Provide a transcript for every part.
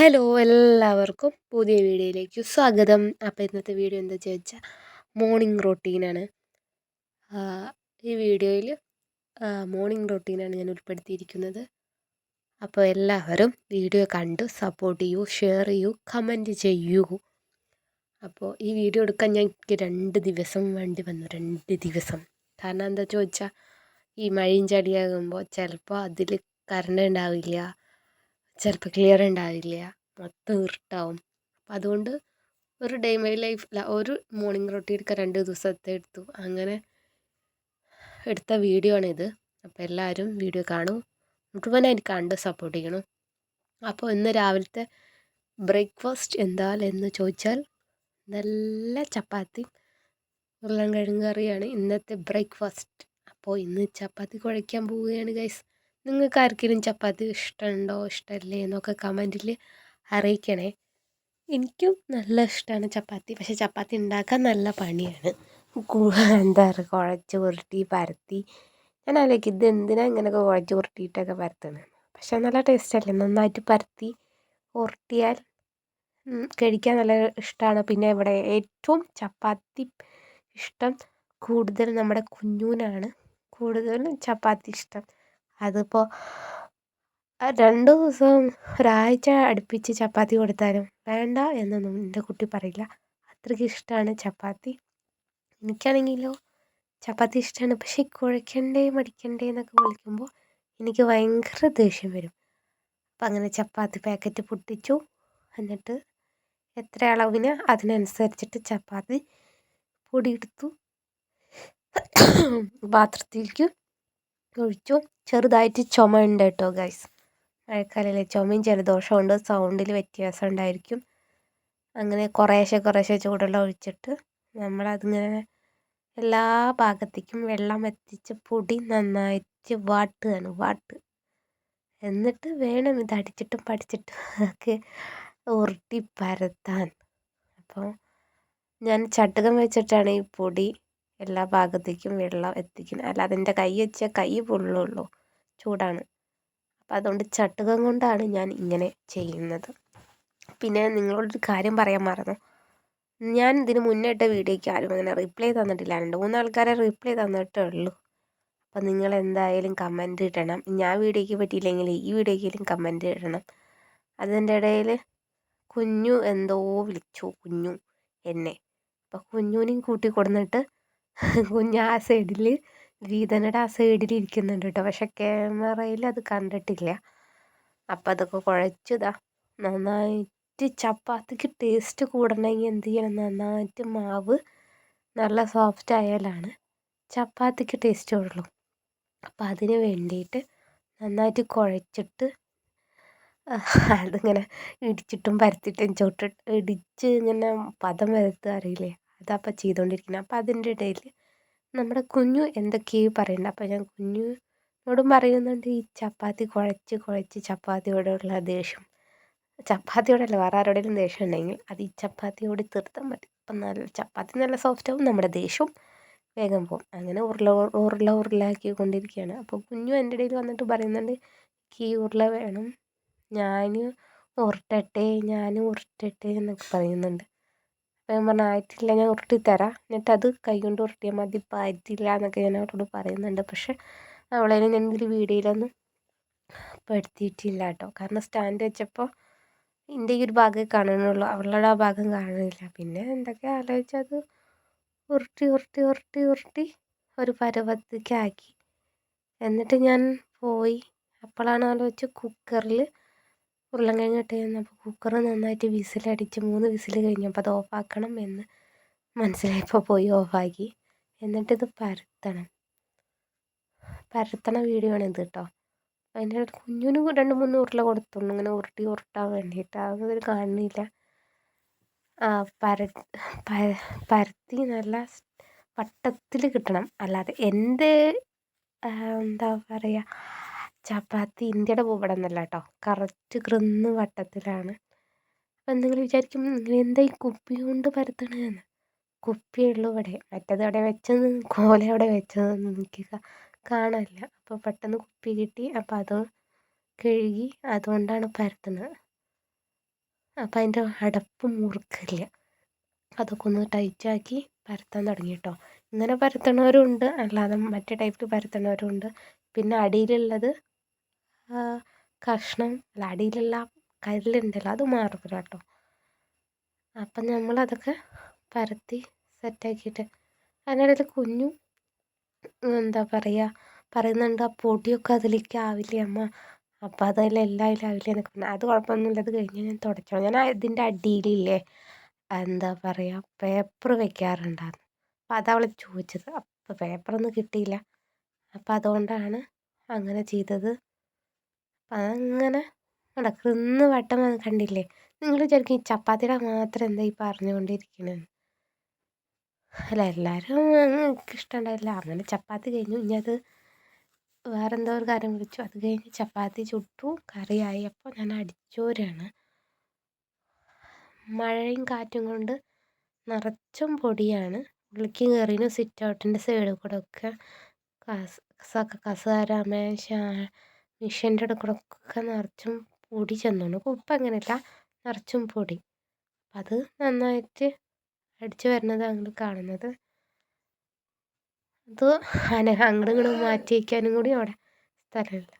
Hello എല്ലാവർക്കും പുതിയ വീഡിയോയിലേക്ക് സ്വാഗതം. അപ്പോൾ ഇന്നത്തെ വീഡിയോ എന്താ ചോദിച്ചാൽ മോർണിംഗ് റൊട്ടീനാണ് ഈ വീഡിയോയിൽ മോർണിംഗ് റൊട്ടീനാണ് ഞാൻ ഉൾപ്പെടുത്തിയിരിക്കുന്നത്. അപ്പോൾ എല്ലാവരും വീഡിയോ കണ്ടു സപ്പോർട്ട് ചെയ്യൂ ഷെയർ ചെയ്യൂ കമന്റ് ചെയ്യൂ. അപ്പോൾ ഈ വീഡിയോ എടുക്കാൻ ഞാൻ രണ്ട് ദിവസം വേണ്ടി വന്നു രണ്ട് ദിവസം. കാരണം എന്താ ചോദിച്ചാൽ ഈ മഴയും ചടിയാകുമ്പോൾ ചിലപ്പോൾ അതിൽ കറണ്ട് ഉണ്ടാവില്ല. ചിലപ്പോൾ ക്ലിയർ ഉണ്ടാവില്ല മൊത്തം ഇരുട്ടാവും. അപ്പം അതുകൊണ്ട് ഒരു ഡേ മൈ ലൈഫ് ഒരു മോർണിംഗ് റൊട്ടീൻ എടുക്കാൻ രണ്ട് ദിവസത്തെ എടുത്തു. അങ്ങനെ എടുത്ത വീഡിയോ ആണിത്. അപ്പോൾ എല്ലാവരും വീഡിയോ കാണൂ. മുഴുവനായിട്ട് കണ്ട് സപ്പോർട്ട് ചെയ്യണം. അപ്പോൾ ഇന്ന് രാവിലത്തെ ബ്രേക്ക്ഫാസ്റ്റ് എന്താ എന്ന് ചോദിച്ചാൽ നല്ല ചപ്പാത്തി ഉരുളൻ കിഴങ്ങ് കറിയാണ് ഇന്നത്തെ ബ്രേക്ക്ഫാസ്റ്റ് അപ്പോൾ ഇന്ന് ചപ്പാത്തി കുഴയ്ക്കാൻ പോവുകയാണ് ഗൈസ് നിങ്ങൾക്ക് ആർക്കെങ്കിലും ചപ്പാത്തി ഇഷ്ടമുണ്ടോ ഇഷ്ടമല്ലേ എന്നൊക്കെ കമന്റിൽ അറിയിക്കണേ. എനിക്കും നല്ല ഇഷ്ടമാണ് ചപ്പാത്തി. പക്ഷേ ചപ്പാത്തി ഉണ്ടാക്കാൻ നല്ല പണിയാണ്. എന്താ പറയുക കുഴച്ച് ഉരുട്ടി പരത്തി. ഞാൻ ആലോചിക്കും ഇത് എന്തിനാ ഇങ്ങനെയൊക്കെ കുഴച്ച് ഉരുട്ടിയിട്ടൊക്കെ പരത്തുന്നത് പക്ഷേ നല്ല ടേസ്റ്റ് അല്ലേ? നന്നായിട്ട് പരത്തി ഉരുട്ടിയാൽ കഴിക്കാൻ നല്ല ഇഷ്ടമാണ് പിന്നെ ഇവിടെ ഏറ്റവും ചപ്പാത്തി ഇഷ്ടം കൂടുതൽ നമ്മുടെ കുഞ്ഞൂനാണ്. കൂടുതലും ചപ്പാത്തി ഇഷ്ടം. അതിപ്പോൾ രണ്ട് ദിവസം ഒരാഴ്ച അടുപ്പിച്ച് ചപ്പാത്തി കൊടുത്താലും വേണ്ട എന്നൊന്നും എന്റെ കുട്ടി പറയില്ല. അത്രയ്ക്ക് ഇഷ്ടമാണ് ചപ്പാത്തി. എനിക്കാണെങ്കിലോ ചപ്പാത്തി ഇഷ്ടമാണ് പക്ഷേ കുഴയ്ക്കണ്ടേ മടിക്കണ്ടേ എന്നൊക്കെ വിളിക്കുമ്പോൾ എനിക്ക് ഭയങ്കര ദേഷ്യം വരും. അപ്പം അങ്ങനെ ചപ്പാത്തി പാക്കറ്റ് പൊട്ടിച്ചു. എന്നിട്ട് എത്ര അളവിന് അതിനനുസരിച്ചിട്ട് ചപ്പാത്തി പൊടിയെടുത്തു. പാത്രത്തിലേക്ക് ഒഴിച്ചു. ചെറുതായിട്ട് ചുമ ഉണ്ട് കേട്ടോ ഗൈസ് മഴക്കാലമല്ലേ ചുമയും ജലദോഷവും ഉണ്ട്. സൗണ്ടിൽ വ്യത്യാസം ഉണ്ടായിരിക്കും. അങ്ങനെ കുറേശ്ശെ കുറേശ്ശെ ചൂടുവെള്ളം ഒഴിച്ചിട്ട് നമ്മളതിങ്ങനെ എല്ലാ ഭാഗത്തേക്കും വെള്ളം എത്തിച്ച് പൊടി നന്നായിട്ട് വാട്ടുകയാണ് വാട്ട്. എന്നിട്ട് വേണം ഇത് അടിച്ചിട്ടും പഠിച്ചിട്ടും ഒക്കെ ഉരുട്ടി പരത്താൻ. അപ്പോൾ ഞാൻ ചട്ടുകം വെച്ചിട്ടാണ് ഈ പൊടി എല്ലാ ഭാഗത്തേക്കും വെള്ളം എത്തിക്കുന്നത് അല്ല എന്റെ കൈ വെച്ചാൽ കൈ പൊള്ളുള്ളൂ. ചൂടാണ്. അപ്പം അതുകൊണ്ട് ചട്ടുകം കൊണ്ടാണ് ഞാൻ ഇങ്ങനെ ചെയ്യുന്നത്. പിന്നെ നിങ്ങളോടൊരു കാര്യം പറയാൻ മറന്നു. ഞാൻ ഇതിന് മുന്നേ ഇട്ട വീഡിയോയ്ക്ക് ആരും അങ്ങനെ റിപ്ലൈ തന്നിട്ടില്ല. രണ്ട് മൂന്ന് ആൾക്കാരെ റിപ്ലൈ തന്നിട്ടേ ഉള്ളൂ. അപ്പം നിങ്ങൾ എന്തായാലും കമന്റ് ഇടണം. ഞാൻ വീഡിയോയ്ക്ക് പറ്റിയില്ലെങ്കിൽ ഈ വീഡിയോയ്ക്കെങ്കിലും കമന്റ് ഇടണം. അതിന്റെ ഇടയിൽ കുഞ്ഞു എന്തോ വിളിച്ചു. കുഞ്ഞു എന്നെ. അപ്പോൾ കുഞ്ഞുവിനെയും കൂട്ടി കൊടുന്നിട്ട് കുഞ്ഞ് ആ സൈഡിൽ വീതനയുടെ ആ സൈഡിൽ ഇരിക്കുന്നുണ്ട് കേട്ടോ പക്ഷെ ക്യാമറയിൽ അത് കണ്ടിട്ടില്ല. അപ്പം അതൊക്കെ കുഴച്ചതാ നന്നായിട്ട് ചപ്പാത്തിക്ക് ടേസ്റ്റ് കൂടണമെങ്കിൽ എന്ത് ചെയ്യണം? നന്നായിട്ട് മാവ് നല്ല സോഫ്റ്റ് ആയാലാണ് ചപ്പാത്തിക്ക് ടേസ്റ്റ് ഉള്ളൂ അപ്പം അതിന് വേണ്ടിയിട്ട് നന്നായിട്ട് കുഴച്ചിട്ട് അതിങ്ങനെ ഇടിച്ചിട്ടും പരത്തിയിട്ടും ചുട്ടിട്ട് ഇടിച്ച് ഇങ്ങനെ പദം വരുത്തുക അറിയില്ലേ? അതപ്പം ചെയ്തുകൊണ്ടിരിക്കുന്നത് അപ്പം അതിന്റെ ഇടയിൽ നമ്മുടെ കുഞ്ഞു എന്തൊക്കെയോ പറയുന്നുണ്ട് അപ്പം ഞാൻ കുഞ്ഞിനോടും പറയുന്നുണ്ട് ഈ ചപ്പാത്തി കുഴച്ച് കുഴച്ച് ചപ്പാത്തിയോടുള്ള ദേഷ്യം. ചപ്പാത്തിയോടല്ല വേറെ ആരോടെങ്കിലും ദേഷ്യം ഉണ്ടെങ്കിൽ അത് ഈ ചപ്പാത്തിയോട് തീർത്താൽ മതി. അപ്പം നല്ല ചപ്പാത്തി നല്ല സോഫ്റ്റ് ആവും നമ്മുടെ ദേഷ്യവും വേഗം പോകും അങ്ങനെ ഉരുള ഉരുള ഉരുളാക്കി കൊണ്ടിരിക്കുകയാണ് അപ്പോൾ കുഞ്ഞു എന്റെ ഇടയിൽ വന്നിട്ട് പറയുന്നുണ്ട് കീ ഉരുള വേണം ഞാൻ ഉരുട്ടട്ടെ ഞാൻ ഉരുട്ടട്ടെ എന്നൊക്കെ പറയുന്നുണ്ട്. ഞാൻ പറഞ്ഞു ആയിട്ടില്ല ഞാൻ ഉരുട്ടി തരാം. എന്നിട്ട് അത് കൈ കൊണ്ട് ഉരുട്ടിയാൽ മതി പറ്റില്ല എന്നൊക്കെ ഞാൻ അവളോട് പറയുന്നുണ്ട്. പക്ഷെ അവളതിനെ ഞാൻ ഇതിൽ വീഡിയോയിലൊന്നും പെടുത്തിയിട്ടില്ല കേട്ടോ കാരണം സ്റ്റാൻഡ് വെച്ചപ്പോൾ എന്റെ ഈ ഒരു ഭാഗമേ കാണുന്നുള്ളൂ. അവളുടെ ആ ഭാഗം കാണുന്നില്ല. പിന്നെ എന്തൊക്കെ ആലോചിച്ചത് ഉരുട്ടി ഉരുട്ടി ഉരുട്ടി ഉരുട്ടി ഒരു പരുവത്തേക്കാക്കി എന്നിട്ട് ഞാൻ പോയി. അപ്പോഴാണ് ആലോചിച്ച് കുക്കറിൽ ഉരുളൻകിഴങ്ങ് ഇട്ട് കഴിഞ്ഞപ്പോൾ കുക്കർ നന്നായിട്ട് വിസിലടിച്ച് മൂന്ന് വിസിൽ കഴിഞ്ഞപ്പോൾ അത് ഓഫാക്കണം എന്ന് മനസ്സിലായപ്പോൾ പോയി ഓഫാക്കി എന്നിട്ടിത് പരത്തണം. പരത്തണ വീഡിയോ ആണ് ഇത് കേട്ടോ അതിന്റെ കുഞ്ഞിന് രണ്ട് മൂന്ന് ഉരുള കൊടുത്തുള്ളൂ. ഇങ്ങനെ ഉരുട്ടി ഉരുട്ടാൻ വേണ്ടിയിട്ട്. അതൊന്നും കാണുന്നില്ല. പര പരത്തി നല്ല വട്ടത്തിൽ കിട്ടണം. അല്ലാതെ എന്റെ എന്താ പറയുക ചപ്പാത്തി ഇന്ത്യയുടെ ഭൂപടം എന്നല്ല കേട്ടോ കറക്റ്റ് കൃന്ന് വട്ടത്തിലാണ്. അപ്പം നിങ്ങൾ വിചാരിക്കും എന്താ ഈ കുപ്പി കൊണ്ട് പരത്തണതെന്ന് കുപ്പിയുള്ളൂ ഇവിടെ. മറ്റേത് അവിടെ വെച്ചത്? കോല അവിടെ വെച്ചതെന്ന് എനിക്ക് കാണാനില്ല. അപ്പോൾ പെട്ടെന്ന് കുപ്പി കിട്ടി. അപ്പോൾ അത് കഴുകി അതുകൊണ്ടാണ് പരത്തുന്നത്. അപ്പം അതിന്റെ അടപ്പ് മുറുക്കില്ല. അതൊക്കെ ഒന്ന് ടൈറ്റാക്കി പരത്താൻ തുടങ്ങി കേട്ടോ ഇങ്ങനെ പരത്തണവരും ഉണ്ട് അല്ലാതെ മറ്റേ ടൈപ്പ് പരത്തണവരും ഉണ്ട് പിന്നെ അടിയിലുള്ളത് കഷ്ണം അല്ല അടിയിലുള്ള കല്ലുണ്ടല്ലോ അത് മാർബിൾ കേട്ടോ. അപ്പം നമ്മളതൊക്കെ പരത്തി സെറ്റാക്കിയിട്ട് അതിനിടയിൽ കുഞ്ഞു എന്താ പറയുക പറയുന്നുണ്ട് ആ പൊടിയൊക്കെ അതിലേക്ക് ആവില്ലേ അമ്മ? അപ്പം അതിലെല്ലാം അതിലാവില്ലേ എന്നൊക്കെ പറഞ്ഞു. അത് കുഴപ്പമൊന്നുമില്ല അത് കഴിഞ്ഞ് ഞാൻ തുടച്ചോളാം. ഞാൻ ഇതിന്റെ അടിയിലില്ലേ എന്താ പറയുക പേപ്പർ വെക്കാറുണ്ടായിരുന്നു. അപ്പം അവളെ ചോദിച്ചത്. അപ്പം പേപ്പറൊന്നും കിട്ടിയില്ല. അപ്പം അതുകൊണ്ടാണ് അങ്ങനെ ചെയ്തത്. അപ്പം അതങ്ങനെ നടക്കുന്ന വട്ടം കണ്ടില്ലേ? നിങ്ങൾ വിചാരിക്കും ഈ ചപ്പാത്തിയുടെ മാത്രം എന്താ ഈ പറഞ്ഞുകൊണ്ടിരിക്കണതെന്ന് അല്ല എല്ലാവരും എനിക്ക് ഇഷ്ടമുണ്ടായില്ല. അങ്ങനെ ചപ്പാത്തി കഴിഞ്ഞു. ഇനി അത് വേറെ എന്തോ ഒരു കാര്യം വിളിച്ചു. അത് കഴിഞ്ഞ് ചപ്പാത്തി ചുട്ടു. കറിയായി. അപ്പോൾ ഞാൻ അടിച്ചോരാണ്. മഴയും കാറ്റും കൊണ്ട് നിറച്ചും പൊടിയാണ്. ഉള്ളിക്ക് കയറിന് സിറ്റ് ഔട്ടിന്റെ സൈഡിൽ കൂടെ ഒക്കെ കസ കസേര മേശ മിഷ്യന്റെ അടുക്കളൊക്കെ നിറച്ചും പൊടി ചെന്നോണ്. ഇപ്പം അങ്ങനെയല്ല നിറച്ചും പൊടി. അത് നന്നായിട്ട് അടിച്ചു വരുന്നത് അങ്ങോട്ട് കാണുന്നത്. അത് അന അങ്ങോട്ടും മാറ്റി വയ്ക്കാനും കൂടി അവിടെ സ്ഥലമില്ല.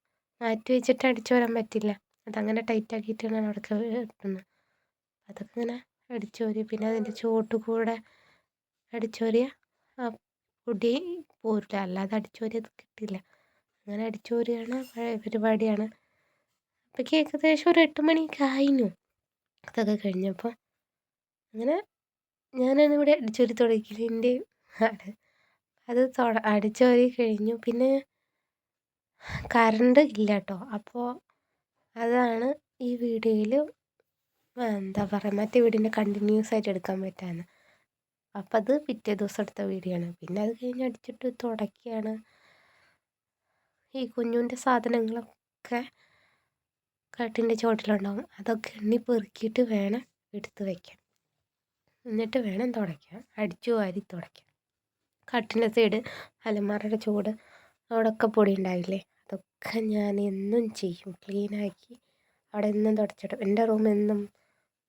മാറ്റി വെച്ചിട്ട് അടിച്ചു വരാൻ പറ്റില്ല. അതങ്ങനെ ടൈറ്റ് ആക്കിയിട്ടാണ് അവിടെ കിട്ടുന്നത് അതൊക്കെ ഇങ്ങനെ അടിച്ചോരി പിന്നെ അതിന്റെ ചുവട്ട് കൂടെ അടിച്ചോരിയ ആ പൊടി പോരില്ല അല്ലാതെ അടിച്ചോരിയത് കിട്ടില്ല. അങ്ങനെ അടിച്ചോരിയാണ് പഴയ പരിപാടിയാണ്. അപ്പോഴേക്ക് ഏകദേശം ഒരു എട്ട് മണിയൊക്കെ ആയിരുന്നു അതൊക്കെ കഴിഞ്ഞപ്പോൾ അങ്ങനെ ഞാനാണ് ഇവിടെ അടിച്ചോരി തുടങ്ങിയതിന്റെ ആട് അത് തൊട കഴിഞ്ഞു. പിന്നെ കറണ്ട് ഇല്ല കേട്ടോ അപ്പോൾ അതാണ് ഈ വീഡിയോയിൽ എന്താ പറയുക മറ്റേ വീടിന്റെ കണ്ടിന്യൂസ് ആയിട്ട് എടുക്കാൻ പറ്റാന്ന്. അപ്പം അത് പിറ്റേ ദിവസം എടുത്ത വീഡിയോ ആണ് പിന്നെ അത് കഴിഞ്ഞ് അടിച്ചിട്ട് തുടയ്ക്കുകയാണ് ഈ കുഞ്ഞുന്റെ സാധനങ്ങളൊക്കെ കട്ടിന്റെ ചുവട്ടിലുണ്ടാവും. അതൊക്കെ എണ്ണി പെറുക്കിയിട്ട് വേണം എടുത്ത് വയ്ക്കാൻ എന്നിട്ട് വേണം തുടയ്ക്കാൻ. അടിച്ചു വാരി തുടയ്ക്കാൻ. കട്ടിന്റെ സൈഡ് അലമാരയുടെ ചൂട് അവിടെയൊക്കെ പൊടി ഉണ്ടാവില്ലേ? അതൊക്കെ ഞാൻ എന്നും ചെയ്യും. ക്ലീനാക്കി അവിടെ എന്നും തുടച്ചിടും. എന്റെ റൂം എന്നും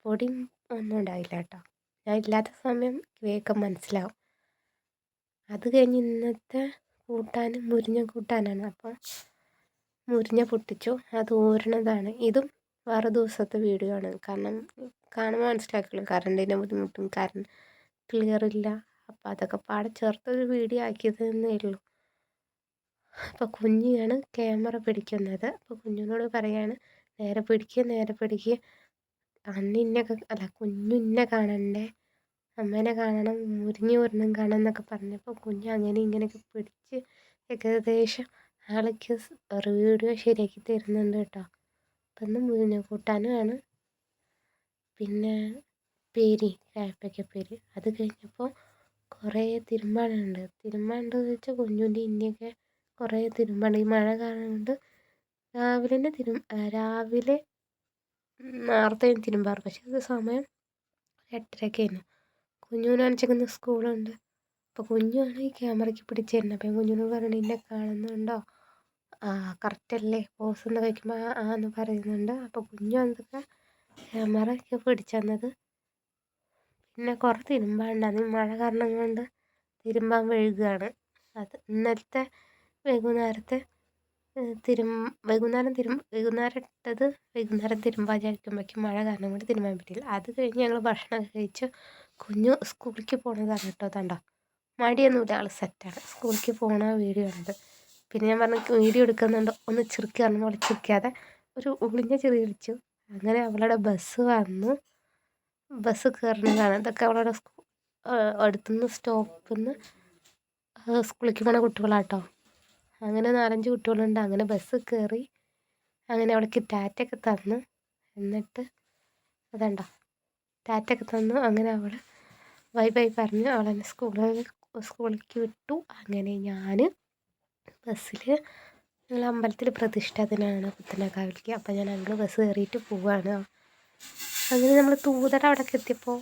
പൊടി ഒന്നും ഉണ്ടാവില്ല കേട്ടോ. ഞാൻ ഇല്ലാത്ത സമയം വേഗം മനസ്സിലാവും. അത് കഴിഞ്ഞ് ഇന്നത്തെ കൂട്ടാൻ മുരിഞ്ഞ കൂട്ടാനാണ്. അപ്പോൾ മുരിഞ്ഞ പൊട്ടിച്ചു. അത് ഊരണതാണ്. ഇതും വേറെ ദിവസത്തെ വീഡിയോ ആണ്. കാരണം കാണുമ്പോൾ മനസ്സിലാക്കുള്ളൂ. കറണ്ടിന്റെ ബുദ്ധിമുട്ടും കറണ്ട് ക്ലിയർ ഇല്ല. അപ്പോൾ അതൊക്കെ പാടെ ചേർത്തൊരു വീഡിയോ ആക്കിയതെന്നേ ഉള്ളൂ. അപ്പോൾ കുഞ്ഞിയാണ് ക്യാമറ പിടിക്കുന്നത്. അപ്പോൾ കുഞ്ഞിനോട് പറയാണ് നേരെ പിടിക്കുക നേരെ പിടിക്കുക അന്ന് ഇന്നെ അല്ല കുഞ്ഞിന്നെ കാണണ്ടേ? അമ്മേനെ കാണണം മുരിഞ്ഞു മുരിഞ്ഞും കാണണം എന്നൊക്കെ പറഞ്ഞപ്പോൾ കുഞ്ഞ് അങ്ങനെ ഇങ്ങനെയൊക്കെ പിടിച്ച് ഏകദേശം ആൾക്ക് വീഡിയോ ശരിയാക്കി തരുന്നുണ്ട് കേട്ടോ. അപ്പം ഒന്ന് മുരിഞ്ഞ കൂട്ടാനുമാണ് പിന്നെ പേരി പേര് അത് കഴിഞ്ഞപ്പോൾ കുറേ തിരുമ്പാടുണ്ട് തിരുമ്മാനുണ്ടെന്ന് വെച്ചാൽ കുഞ്ഞുന്റെ ഇന്നൊക്കെ കുറേ തിരുമ്പാണ്ട് ഈ മഴ കാരണം കൊണ്ട് രാവിലെ തന്നെ തിരു രാവിലെ നേരത്തെ തിരുമ്പാറ്. പക്ഷേ ഇത് സമയം എട്ടരയ്ക്കായിരുന്നു കുഞ്ഞുനാണെച്ചെങ്കിൽ സ്കൂളുണ്ട്. അപ്പോൾ കുഞ്ഞാണ് ഈ ക്യാമറയ്ക്ക് പിടിച്ച് തരുന്നത് അപ്പോൾ കുഞ്ഞിനോട് പറഞ്ഞു എന്നെ കാണുന്നുണ്ടോ? ആ കറക്റ്റല്ലേ പോസ് എന്ന് കഴിക്കുമ്പോൾ ആ എന്ന് പറയുന്നുണ്ട്. അപ്പോൾ കുഞ്ഞു അതൊക്കെ ക്യാമറയൊക്കെ പിടിച്ചു തന്നത് പിന്നെ കുറേ തിരുമ്പാനുണ്ട്. മഴ കാരണം കൊണ്ട് തിരുമ്പാൻ വൈകുകയാണ്. അത് ഇന്നലത്തെ വൈകുന്നേരത്തെ തിരും വൈകുന്നേരം തിരും വൈകുന്നേരം ഇട്ടത് വൈകുന്നേരം തിരുമ്പാൻ വിചാരിക്കുമ്പോഴേക്കും മഴ കാരണം കൊണ്ട് തിരുമ്പാൻ പറ്റിയില്ല. അത് കഴിഞ്ഞ് ഞങ്ങൾ ഭക്ഷണമൊക്കെ കഴിച്ച്. കുഞ്ഞു സ്കൂളിലേക്ക് പോണതാണ് കേട്ടോ മടിയൊന്നും മടിയൊന്നുമില്ല ആൾ സെറ്റാണ് സ്കൂളിലേക്ക് പോകണ വീഡിയോ ഉണ്ട് പിന്നെ ഞാൻ പറഞ്ഞു വീഡിയോ എടുക്കുന്നുണ്ട്. ഒന്ന് ചിരിക്കുക പറഞ്ഞ പോലെ ചിരിക്കാതെ ഒരു ഒളിഞ്ഞ ചെറിയ വിളിച്ചു. അങ്ങനെ അവളുടെ ബസ് വന്നു. ബസ് കയറുന്നതാണ് ഇതൊക്കെ അവളുടെ അടുത്തുനിന്ന് സ്റ്റോപ്പിൽ നിന്ന് സ്കൂളിലേക്ക് പോണ കുട്ടികളാട്ടോ. അങ്ങനെ നാലഞ്ച് കുട്ടികളുണ്ട്. അങ്ങനെ ബസ് കയറി അങ്ങനെ അവൾക്ക് ടാറ്റൊക്കെ തന്നു. എന്നിട്ട് അതണ്ട ടാറ്റൊക്കെ തന്നു. അങ്ങനെ അവൾ ബൈ ബൈ പറഞ്ഞ് അവളെന്നെ സ്കൂളിൽ സ്കൂളിലേക്ക് വിട്ടു. അങ്ങനെ ഞാൻ ബസ്സിൽ ഞങ്ങൾ അമ്പലത്തിൽ പ്രതിഷ്ഠ ദിനമാണ് പുത്തനക്കാവിലേക്ക് അപ്പോൾ ഞാൻ അങ്ങനെ ബസ് കയറിയിട്ട് പോവുകയാണ് അങ്ങനെ നമ്മൾ തൂതട അവിടേക്ക് എത്തിയപ്പോൾ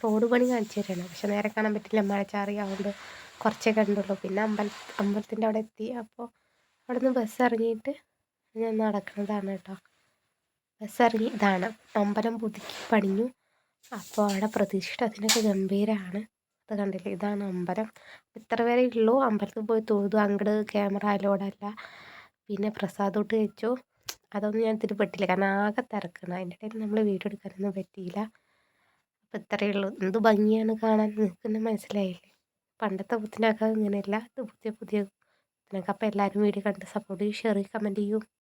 റോഡ് പണി കാണിച്ചു തരാണ്. പക്ഷെ നേരെ കാണാൻ പറ്റില്ല. മഴ ചാറി അതുകൊണ്ട് കുറച്ചേ കണ്ടുള്ളൂ പിന്നെ അമ്പല അമ്പലത്തിന്റെ അവിടെ എത്തി. അപ്പോൾ അവിടെ നിന്ന് ബസ് ഇറങ്ങിയിട്ട് ഞാൻ നടക്കുന്നതാണ് കേട്ടോ. ബസ് ഇറങ്ങി ഇതാണ്. അമ്പലം പുതുക്കി പണിഞ്ഞു. അപ്പോൾ അവിടെ പ്രതിഷ്ഠ അതിനൊക്കെ ഗംഭീരമാണ് അത് കണ്ടില്ലേ? ഇതാണ് അമ്പലം. ഇത്ര വരെ ഉള്ളൂ. അമ്പലത്തിൽ പോയി തൊഴുതു. അങ്ങട് ക്യാമറ അലോഡല്ല പിന്നെ പ്രസാദോട്ട് കഴിച്ചു. അതൊന്നും ഞാൻ ഇതിൽ പെട്ടില്ല. കാരണം ആകെ തിരക്കണം. അതിന്റെ ഇടയിൽ നമ്മൾ വീഡിയോ എടുക്കാനൊന്നും പറ്റിയില്ല. അപ്പോൾ ഇത്രയേ ഉള്ളൂ. എന്ത് ഭംഗിയാണ് കാണാൻ നിങ്ങൾക്ക് തന്നെ മനസ്സിലായില്ലേ? പണ്ടത്തെ പുത്തിനൊക്കെ ഇങ്ങനെയല്ല. ഇത് പുതിയ പുതിയ പുത്തിനൊക്കെ അപ്പോൾ എല്ലാവരും വീഡിയോ കണ്ട് സപ്പോർട്ട് ചെയ്യും ഷെയർ ചെയ്യും കമന്റ് ചെയ്യും.